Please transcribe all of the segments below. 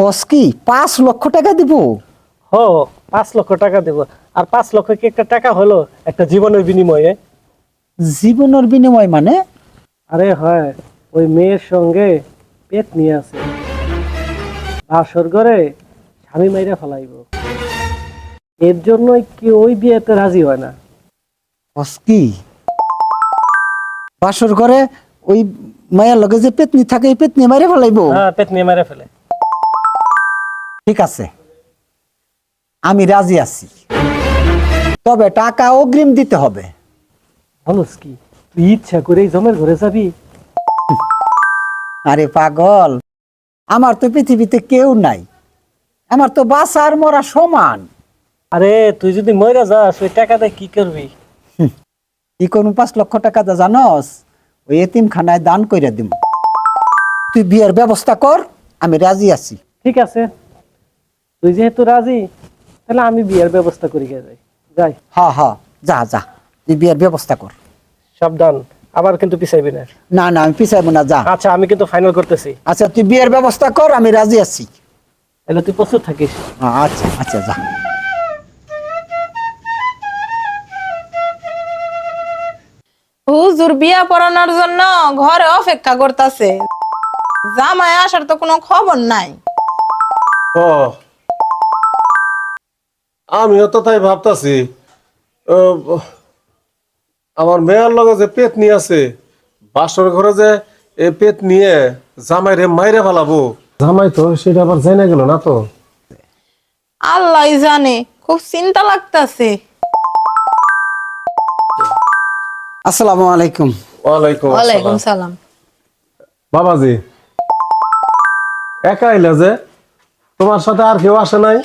হস কি পাঁচ লক্ষ টাকা দিব? হ পাঁচ লক্ষ টাকা দেব। আর পাঁচ লক্ষ কি একটা টাকা হলো? একটা জীবনের বিনিময়ে। জীবনের বিনিময় মানে? আরে হয় ওই মেয়ের সঙ্গে পেট নিয়ে আছে। বাসর ঘরে স্বামী মাইরা ফেলাইব। এর জন্যই কি ওই বিয়েতে রাজি হয় না? হস কি? বাসর ঘরে ওই মায়ের লগে যে পেতনি থাকে এই পেতনি মারে ফেলাইব? হ্যাঁ পেট নিয়ে মেরে ফেলে। ঠিক আছে আমি রাজি আছি। তবে টাকা অগ্রিম দিতে হবে। বলস কি তুই ইচ্ছা করে জমের ঘরে যাবি? আরে পাগল আমার তো পৃথিবীতে কেউ নাই। আমার তো বাঁচা আর মরা সমান। আরে তুই যদি মরে যাস ওই টাকাটা কি করবি? কি কোন পাঁচ লক্ষ টাকা দা জানস ওই এতিমখানায় দান কইরা দিব তুই বিয়ের ব্যবস্থা কর আমি রাজি আছি। ঠিক আছে। তুই যেহেতু রাজি তাহলে আমি বিয়ের ব্যবস্থা করি যাই। যাই। হ হ যা যা তুই বিয়ের ব্যবস্থা কর। সাবধান আবার কিন্তু পিছাইবি না। না না আমি পিছাইবো না যা। আচ্ছা আমি কিন্তু ফাইনাল করতেছি। আচ্ছা তুই বিয়ের ব্যবস্থা কর আমি রাজি আছি। তাহলে তুই প্রস্তুত থাকিস। আচ্ছা আচ্ছা যা। হুজুর বিয়া পড়ানোর জন্য ঘরে অপেক্ষা করতেছে। জামাই আসার তো কোনো খবর নাই। ও আমিও তো তাই ভাবতাছি। আমার মেয়ের লগে যে পেট নিয়ে আছে বাসর ঘরে যে এ পেট নিয়ে জামাই রে মাইরে ফেলাবো। জামাই তো সেটা আবার জেনে গেল না তো? আল্লাহ জানে খুব চিন্তা লাগতাছে। আসসালামু আলাইকুম। ওয়ালাইকুম ওয়ালাইকুম আসসালাম সালাম। বাবাজি একা আইলা যে? তোমার সাথে আর কেউ আসে নাই?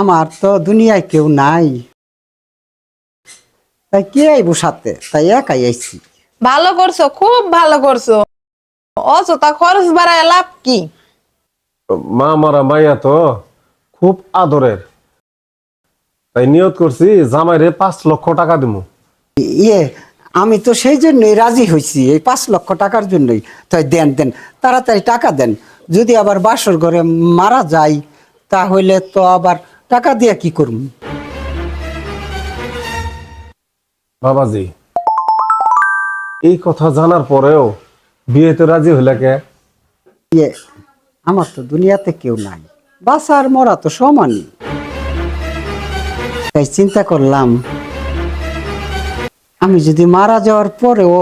আমার তো দুনিয়ায় কেউ নাই। তাই কে আইব সাথে? তাই একাই আইছি। ভালো করছ খুব ভালো করছ। অযথা খরচ বাড়ায় লাভ কি? মা মারা মাইয়া তো খুব আদরের। তাই নিয়ত করছি জামাই রে পাঁচ লক্ষ টাকা দিমু। ইয়ে আমি তো সেই জন্যই রাজি হয়েছি এই পাঁচ লক্ষ টাকার জন্যই। তাই দেন দেন তাড়াতাড়ি টাকা দেন। যদি আবার বাসর ঘরে মারা যায় তাহলে তো আবার টাকা দিয়ে কি করব বাবাজি এই কথা জানার পরেও বিয়েতে রাজি হইলে কে? ইয়ে আমার তো দুনিয়াতে কেউ নাই। বাসা আর মরা তো সমানই। তাই চিন্তা করলাম আমি যদি মারা যাওয়ার পরেও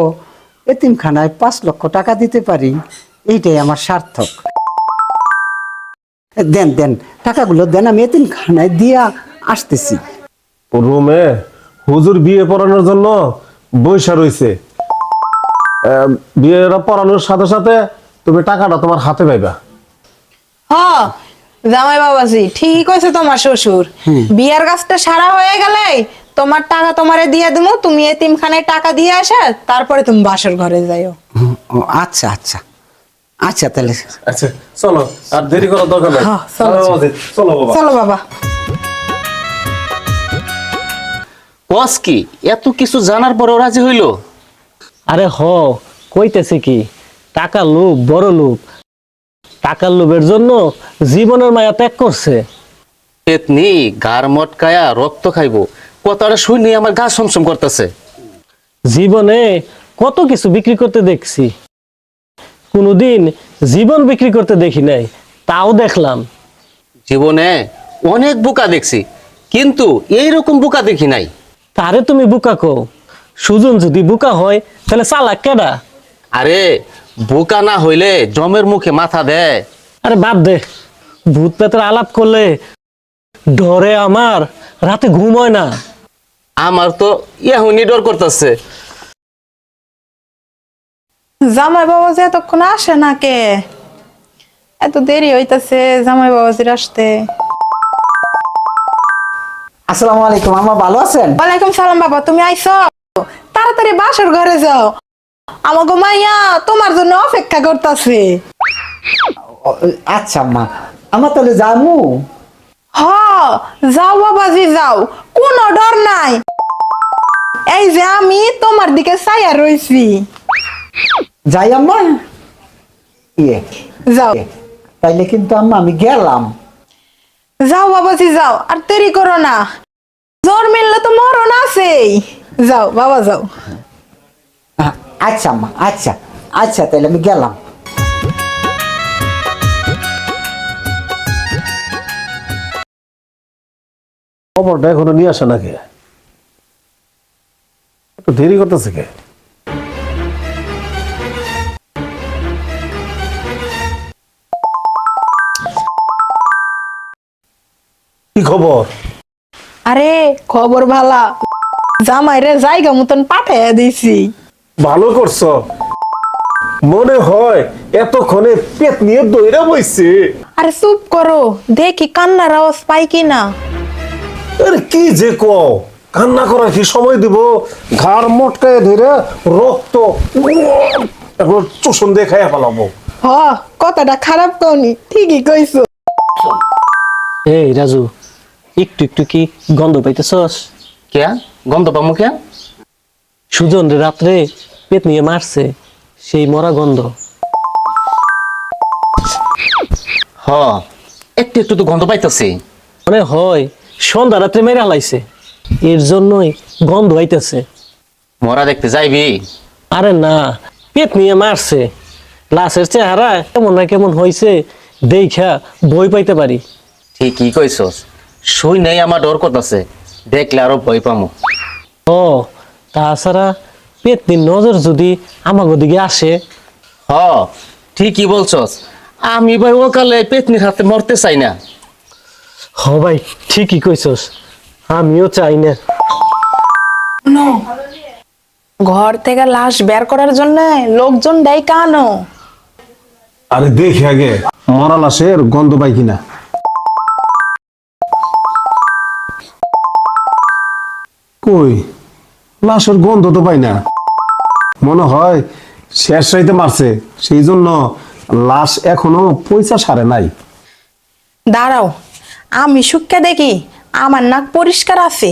এতিমখানায় পাঁচ লক্ষ টাকা দিতে পারি এইটাই আমার সার্থক। দেন দেন টাকাগুলো দেন আমি এতিমখানায় দিয়া আসতেছি। রুমে হুজুর বিয়ে পড়ানোর জন্য বৈশা রইছে। আহ, বিয়েটা পড়ানোর সাথে সাথে তুমি টাকাটা তোমার হাতে পাইবা। হ জামাই বাবাজি ঠিকই কইছে তোমার শ্বশুর। বিয়ার কাজটা সারা হয়ে গেলে তোমার টাকা তোমারে দিয়ে দিমু তুমি এতিমখানায় টাকা দিয়ে আসা তারপরে তুমি বাসর ঘরে যাইও। ও আচ্ছা আচ্ছা। আচ্ছা তাহলে। আচ্ছা চলো আর দেরি করার দরকার নাই। হ্যাঁ, চলো, বাবা। চলো বাবা। কস কি এত কিছু জানার পরেও রাজি হইল? আরে হ কইতেছে কি টাকা লোভ বড় লোভ। টাকার লোভের জন্য জীবনের মায়া ত্যাগ করছে। পেতনি গার মটকায়া রক্ত খাইবো। কথাটা শুনি আমার গা সমসম করতেছে। জীবনে কত কিছু বিক্রি করতে দেখছি। কোনোদিন জীবন বিক্রি করতে দেখি নাই তাও দেখলাম। জীবনে অনেক বোকা দেখছি কিন্তু এইরকম বোকা দেখি নাই। তারে তুমি বুকা কো সুজন যদি বুকা হয় তাহলে চালাক কেডা? আরে বোকা না হইলে জমের মুখে মাথা দে। আরে বাদ দে ভূত পেতের আলাপ করলে ডরে আমার রাতে ঘুম হয় না। আমার তো ইয়াহুনি ডর করতেছে। জামাই বাবাজি এতক্ষণ আসে না কে? এত দেরি হইতাছে জামাই বাবাজির আসতে। আসসালামু আলাইকুম আমা ভালো আছেন? ওয়ালাইকুম সালাম বাবা তুমি আইছো? তাড়াতাড়ি বাসর ঘরে যাও। আমাগো মাইয়া তোমার জন্য অপেক্ষা করতেছে। আচ্ছা মা আমার তাহলে জামু হ যাও বাবাজি যাও। কোনো ডর নাই। এই যে আমি তোমার দিকে চাইয়া রইছি। যাই আম্মা। ইয়ে। যাও। তাইলে কিন্তু আম্মা আমি গেলাম। যাও বাবাজি যাও। আর দেরি করো না। জ্বর মিললে তো মরণ আছেই। যাও বাবা যাও। আচ্ছা আম্মা আচ্ছা। আচ্ছা তাইলে আমি গেলাম। খবরটা এখনও নিয়ে আসে নাকি? একটু দেরি করতেছে কে? খবর? আরে খবর ভালা। জামাই রে জায়গা মতন পাঠাইয়া দিছি। ভালো করছ। মনে হয় এতক্ষণে পেট নিয়ে দইরা বইছে। আরে চুপ করো দেখি কান্নার আওয়াজ পাই কি না আরে কি যে কও কান্না করার কি সময় দিব? ঘাড় মটকায় ধরে রক্ত এখন চোষণ দিয়ে খাইয়া ফেলাবো। হ কথাটা খারাপ কওনি ঠিকই কইছো। এই রাজু একটু একটু কি গন্ধ পাইতেছস? কে? গন্ধ পামু কে? সুজন রে রাত্রে পেট নিয়ে মারছে সেই মরা গন্ধ। হ একটু একটু তো গন্ধ পাইতেছি। মনে হয় সন্ধ্যা রাত্রে মেরে হালাইছে এর জন্যই গন্ধ হইতেছে মরা দেখতে যাইবি। আরে না পেট নিয়ে মারছে লাশের চেহারা কেমন না কেমন হয়েছে দেখা বই পাইতে পারি। ঠিকই কইছস। শুই নেই আমার ডর করতেছে। দেখলে আরও ভয় পামু। ও তাছাড়া পেতনির নজর যদি আমাকে দিকে আসে? হ ঠিকই বলছস। আমি ভাই ওকালে পেতনির হাতে মরতে চাই না। হ ভাই ঠিকই কইছস। আমিও চাই না। ঘর থেকে লাশ বের করার জন্য লোকজন দেয় কানো আরে দেখি আগে মরা লাশের গন্ধ পাই কিনা। কই? লাশের গন্ধ তো পাই না। মনে হয় শেষ রাইতে মারছে সেই জন্য লাশ এখনও পয়সা সারে নাই। দাঁড়াও, আমি সুখকে দেখি, আমার নাক পরিষ্কার আছে।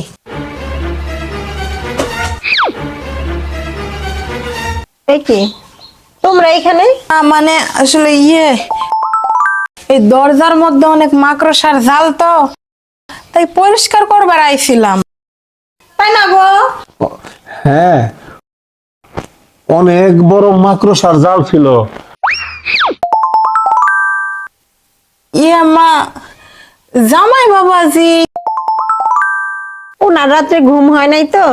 দেখি তোমরা এখানে? মানে আসলে ইয়ে এই দরজার মধ্যে অনেক মাকড়সার জাল তো, তাই পরিষ্কার করবার আইছিলাম। তাই না গো? হ্যাঁ। অনেক বড় মাকড়সার জাল ছিল। ইয়ে মা জামাই বাবাজি। ওনার রাত্রে ঘুম হয় নাই তো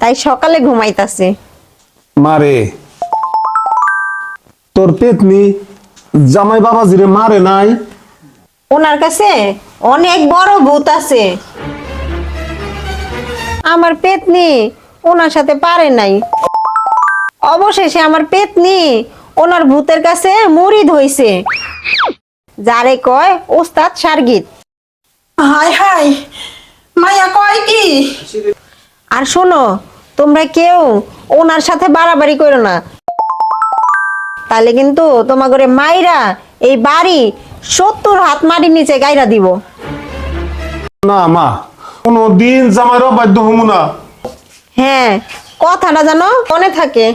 তাই সকালে ঘুমাইতাছে। মারে। তোর পেতনি জামাই বাবাজিরে মারে নাই? ওনার কাছে অনেক বড় ভূত আছে। আমার পেতনি ওনার সাথে পারে নাই। অবশেষে আমার পেতনি ওনার ভূতের কাছে মুড়িদ হইছে যারে কয় ওস্তাদ সার্গিত। হাই হাই মায়া কয় কি? আর শোনো তোমরা কেউ ওনার সাথে বাড়াবাড়ি করো না। তাহলে কিন্তু তোমার মাইরা এই বাড়ি সত্তর হাত মাটির নিচে গাইরা দিব। না মা কোনো দিন জামাইরও বাধ্য হমু না। হ্যাঁ কথাটা যেন মনে থাকে।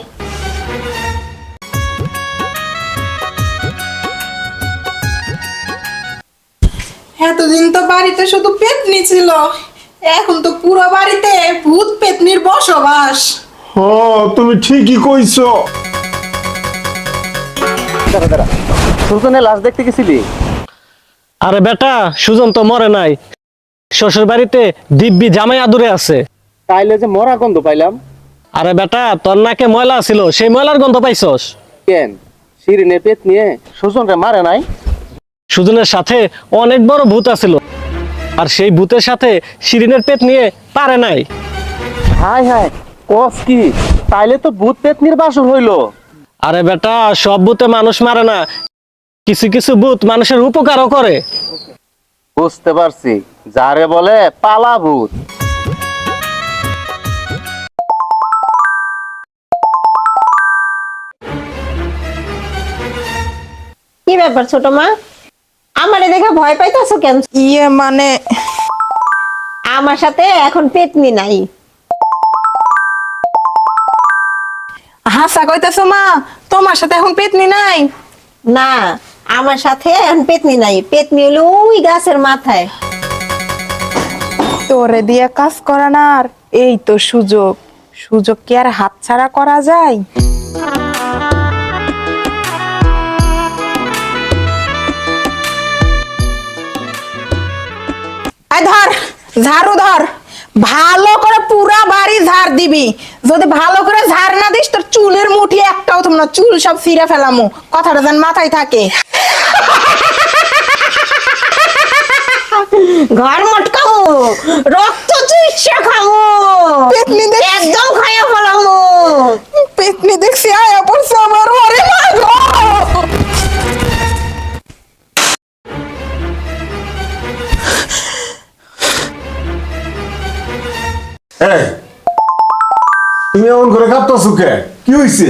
এতদিন তো বাড়িতে শুধু পেতনি ছিল। এখন তো পুরো বাড়িতে ভূত পেতনির বসবাস। ও তুমি ঠিকই কইছো। সুলতানের লাশ দেখতে গেছিলি? আরে বেটা সুজন তো মরে নাই। শ্বশুর বাড়িতে দিব্যি জামাই আদুরে আছে। তাইলে যে মরা গন্ধ পাইলাম। আরে বেটা তোর নাকে ময়লা ছিল সেই ময়লার গন্ধ পাইছস। কেন? শিরিনে পেট নিয়ে সুজনরে মারে নাই? সুজনের সাথে অনেক বড় ভূত আছিল আর সেই ভূতের সাথে শিরিনের পেট নিয়ে পারে নাই। হাই হাই কস কি? তাইলে তো ভূত পেতনির বাসর হইল। আরে বেটা সব ভূতে মানুষ মারে না কিছু কিছু ভূত মানুষের উপকারও করে। বুঝতে পারছি। যারে বলে পালা ভূত। কি ব্যাপার ছোট মা? আমারে দেখে ভয় পাইতেছো কেন? ইয়ে মানে আমার সাথে এখন পেতনি নাই। হাসা কইতেছো মা তোমার সাথে এখন পেতনি নাই? না আমার সাথে এখন পেতনি নাই। পেতনি হলো ওই গাছের মাথায়। তোরে দিয়ে কাজ করানোর, এই তো সুযোগ। সুযোগ কি আর হাতছাড়া করা যায়? ধর, ঝাড়ু ধর। ভালো করে পুরা বাড়ি ঝাড় দিবি। যদি ভালো করে ঝাড় না দিস, তোর চুলের মুঠি একটাও তুমি না চুল সব ছিঁড়ে ফেলামু। কথাটা যেন মাথায় থাকে। ঘর মটকামু রক্ত চুইসা খামু পেতনি দেখ একদম খাইয়া ফেলামু পেতনি দেখছি আয়া পড়ছে আমার ওরে মা তুমি এমন করে কাঁপতাছো কে? কি হইছে?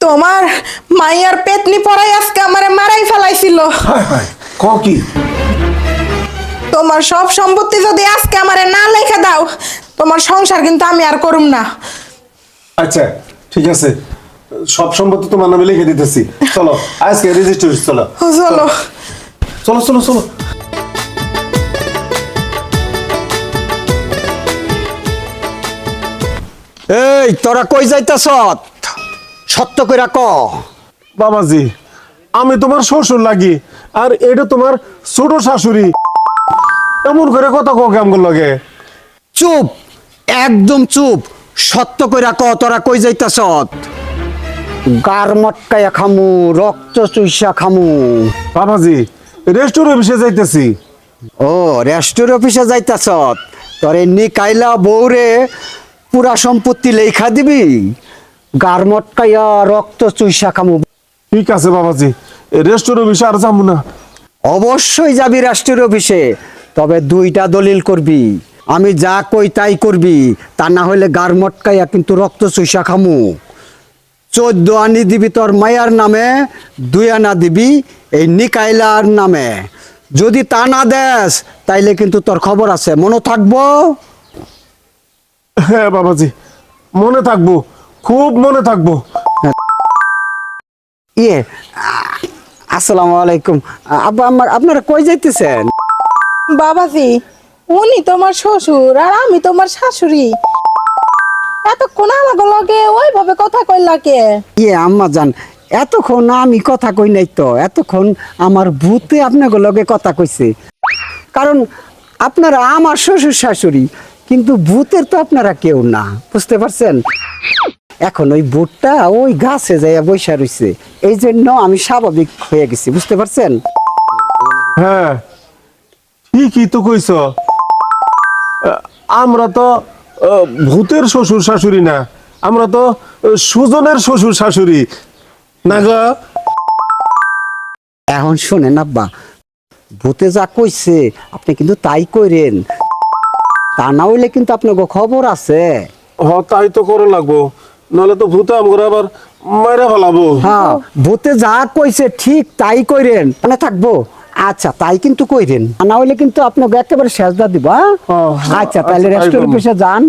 তোমার মাইয়ার পেতনি পড়াই আজকে আমারে মারাই ফেলাইছিল। হায় হায় ক কি? তোমার সব সম্পত্তি যদি আজকে আমারে না লেখে দাও তোমার সংসার কিন্তু আমি আর করুম না। আচ্ছা ঠিক আছে। সব সম্পত্তি তোমার নামে লিখে দিতেছি। চলো আজকে রেজিস্ট্রি চলো। চলো। চলো চলো চলো। এই তোরা কই যাইতাছ সত্য কইরা ক। বাবাজি আমি তোমার শ্বশুর লাগি আর এটা তোমার ছোট শাশুড়ি। এমন করে কথা কো কেমন লাগে? চুপ একদম চুপ। সত্য কইরা ক তোরা কই যাইতাছ গার মটকায়া খামু রক্ত চুইসা খামু। বাবাজি রেস্টুরেন্ট বিষয়ে যাইতেছি। ও রেস্টোর অফিসে যাইতাছ তোরে নিকাইলা বউরে পুরা সম্পত্তি লেখা দিবি? গার মটকাইয়া রক্ত চুইসা খামু। ঠিক আছে বাবাজি রেস্টুরেন্ট অফিসে আর যাব না। অবশ্যই যাবি রাষ্ট্রীয় অফিসে। তবে দুইটা দলিল করবি। আমি যা কই তাই করবি তা না হলে গার মটকাইয়া কিন্তু রক্ত চুইসা খামু। চোদ্দ আনি দিবি তোর মায়ার নামে দুই আনা দিবি এই নিকাইলার নামে। যদি তা না দেস তাইলে কিন্তু তোর খবর আছে। মনে থাকব? হ্যাঁ বাবাজি। মনে থাকব। খুব মনে থাকব। ইয়ে আসসালামু আলাইকুম। আব্বা আম্মা আপনারা কই যাইতেছেন? বাবাজি উনি তোমার শ্বশুর আর আমি তোমার শাশুড়ি। এতক্ষণ আমাকে লগে ওইভাবে কথা কইলা কে? ইয়ে আম্মা জান এতক্ষণ আমি কথা কই নাই তো এতক্ষণ আমার ভূতে আপনাকে লগে কথা কইছে। কারণ আপনারা আমার শ্বশুর শাশুড়ি কিন্তু ভূতের তো আপনারা কেউ না বুঝতে পারছেন? এখন ওই ভূতটা ওই গাছে যাইয়া বৈশা রইছে এই জন্য আমি স্বাভাবিক হয়ে গেছি বুঝতে পারছেন? হ্যাঁ ঠিকই তো কইছ? আমরা তো ভূতের শ্বশুর শাশুড়ি না। আমরা তো সুজনের শ্বশুর শাশুড়ি। না গো? এখন শোনেন আব্বা ভূতে যা কইছে আপনি কিন্তু তাই কইরেন। তা না হইলে কিন্তু আপনার খবর আছে। হ তাই তো করে লাগবো। নাহলে তো ভূতে আমরা আবার মাইরা ফেলাবো। হ্যাঁ ভূতে যা কইছে ঠিক তাই কইরেন। মানে থাকব। আচ্ছা তাই কিন্তু কইরেন না হইলে কিন্তু আপনাকে একেবারে সেজদা দিব হ্যাঁ? হ্যাঁ, আচ্ছা তাহলে আচ্ছা, রেস্টুরেন্ট করব। অফিসে যান।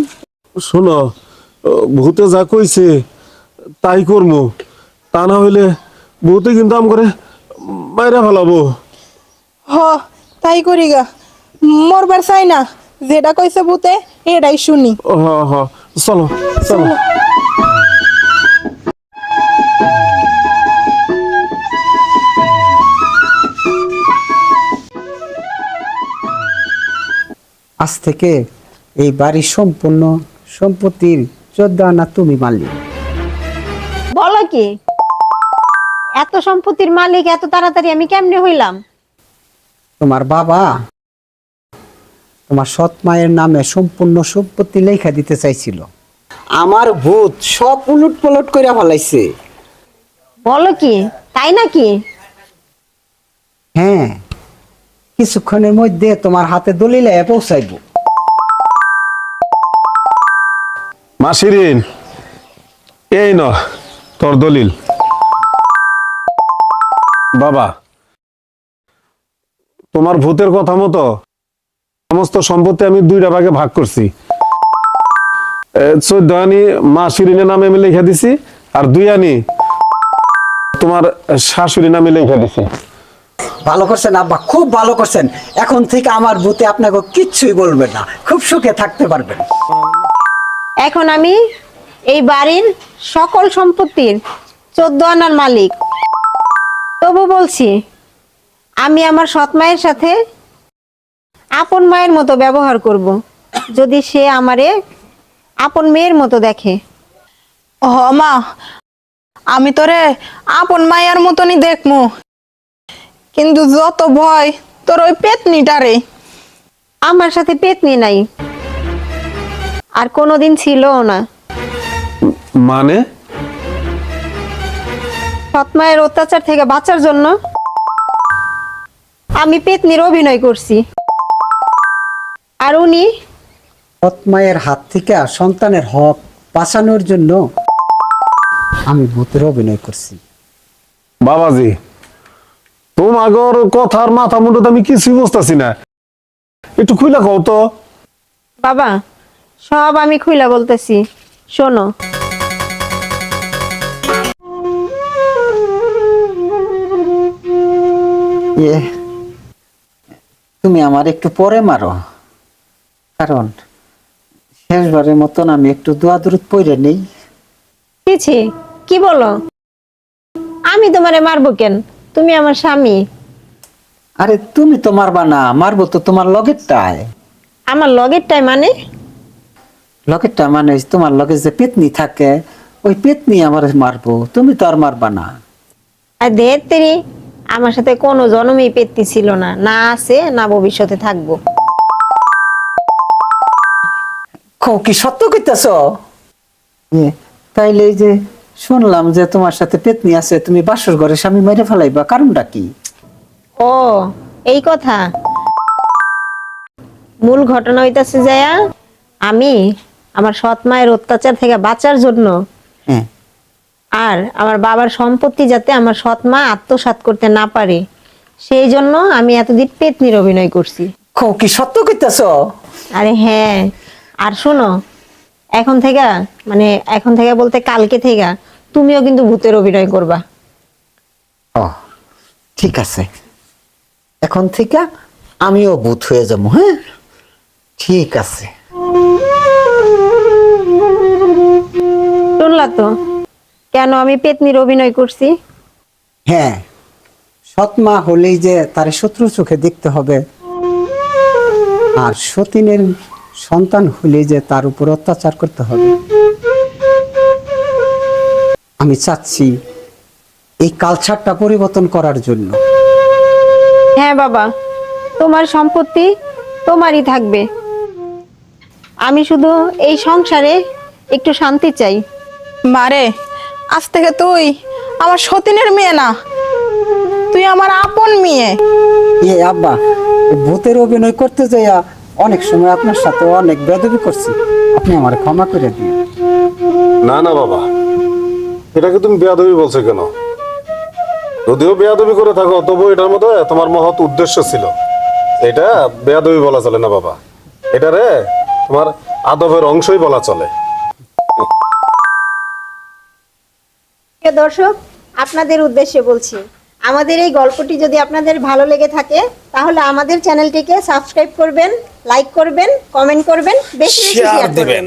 শোনো ভূতে যা কইছে তাই করব তা না হইলে ভূতে কিন্তু আম করে মাইরা ফেলাবো। হ তাই করি গা। মরবার চাই না। যেটা কইছে ভূতে এটাই শুনি। হ হ চলো। চলো। আজ থেকে এই বাড়ির সম্পূর্ণ সম্পত্তির চোদ্দ আনা তুমি মালিক। বলো কি? এত সম্পত্তির মালিক এত তাড়াতাড়ি আমি কেমনে হইলাম? তোমার বাবা তোমার সৎ মায়ের নামে সম্পূর্ণ সম্পত্তি লেখা দিতে চাইছিল। আমার ভূত সব উলট পলট করে ফেলাইছে। বলো কি? তাই নাকি? হ্যাঁ। কিছুক্ষণের মধ্যে তোমার হাতে দলিলে পৌঁছাইব। মাসিরিন, এই ন, তোর দলিল। বাবা, তোমার ভূতের কথা মতো সমস্ত সম্পত্তি আমি দুইটা ভাগে ভাগ করছি। চোদ্দ আনি মা শিরিনের নামে আমি লিখে দিছি, আর দুই আনি তোমার শাশুড়ি নামে লিখে দিছি। ভালো করছেন আব্বা খুব ভালো করছেন। এখন থেকে আমার বুতে আপনাকে কিচ্ছুই বলবেন না। খুব সুখে থাকতে পারবেন। এখন আমি এই বাড়ির সকল সম্পত্তির চোদ্দ আনার মালিক। তবু বলছি আমি আমার সৎ মায়ের সাথে আপন মায়ের মতো ব্যবহার করব। যদি সে আমারে আপন মেয়ের মতো দেখে। হ মা আমি তোরে আপন মায়ের মতনই দেখমু। কিন্তু যত ভয় তোর ওই পেতনিটারে। আমার সাথে পেতনি নাই। আর কোনোদিন ছিল না। মানে? সৎ মায়ের অত্যাচার থেকে বাঁচার জন্য আমি পেতনির অভিনয় করছি। আর উনি? মায়ের হাত থেকে সন্তানের হক বাঁচানোর জন্য আমি ভূতের অভিনয় করছি। বাবাজি তোমাগর কথার মাথা মুন্ডু আমি কিছুই বুঝতেছি না। একটু খুইলা কও তো। বাবা সব আমি খুইলা বলতেছি। শোনো। ইয়ে তুমি আমার একটু পরে মারো। কারণ শেষবারের মতন আমি একটু দোয়া দূরত পড়ে নেই। ছি কি বলো? আমি তোমারে মারবো কেন? তুমি আমার স্বামী। আরে তুমি তো মারবা না মারবো তো তোমার লগেরটায়। আমার লগেরটাই মানে? লগেরটা মানে তোমার লগে যে পেতনি থাকে ওই পেতনি আমার মারবো তুমি তো আর মারবা না। আর দেহের আমার সাথে কোনো জন্মেই পেত্তি ছিল না না আছে না ভবিষ্যতে থাকব। কি সত্য কইতেছ? তাইলে যে শুনলাম যে তোমার সাথে পেতনি আছে তুমি বাসর ঘরে স্বামী মেরে ফেলাইবা কারণটা কি? ও এই কথা। মূল ঘটনা হইতাছে যায়া আমি আমার সৎ মায়ের অত্যাচার থেকে বাঁচার জন্য হ্যাঁ। আর আমার বাবার সম্পত্তি যাতে আমার সৎ মা আত্মসাৎ করতে না পারে সেই জন্য আমি এতদিন পেতনির অভিনয় করছি। কি সত্য কইতেছ? আরে হ্যাঁ আর শোনো এখন থেকে মানে এখন থেকে বলতে কালকে থেকে তুমিও কিন্তু ভূতের অভিনয় করবা। ও ঠিক আছে। এখন থেকে আমিও ভূত হয়ে যাব হ্যাঁ? ঠিক আছে। শুনলা তো? কেন আমি পেতনির অভিনয় করছি? হ্যাঁ সৎমা হলেই যে তার শত্রু চোখে দেখতে হবে। আর সতীনের সন্তান হলেই যে তার উপর অত্যাচার করতে হবে। আমি চাচ্ছি এই কালচারটা পরিবর্তন করার জন্য। হ্যাঁ বাবা তোমার সম্পত্তি তোমারই থাকবে। আমি শুধু এই সংসারে একটু শান্তি চাই। মারে আজ থেকে তুই আমার সতীনের মেয়ে না তুই আমার আপন মেয়ে। এ আব্বা ভূতের অভিনয় করতে যাইয়া অনেক সময় আপনার সাথে অনেক বেদবি করছি। আপনি আমার ক্ষমা করে দিন। না না বাবা। এটাকে তুমি বেয়াদবি বলছো কেন? যদিও বেয়াদবি করে থাকো তবু এটার মধ্যে তোমার মহৎ উদ্দেশ্য ছিল। এটা বেয়াদবি বলা চলে না বাবা? এটারে তোমার আদবের অংশই বলা চলে। দর্শক আপনাদের উদ্দেশ্যে বলছি আমাদের এই গল্পটি যদি আপনাদের ভালো লেগে থাকে তাহলে আমাদের চ্যানেলটিকে সাবস্ক্রাইব করবেন লাইক করবেন কমেন্ট করবেন বেশি বেশি শেয়ার করবেন।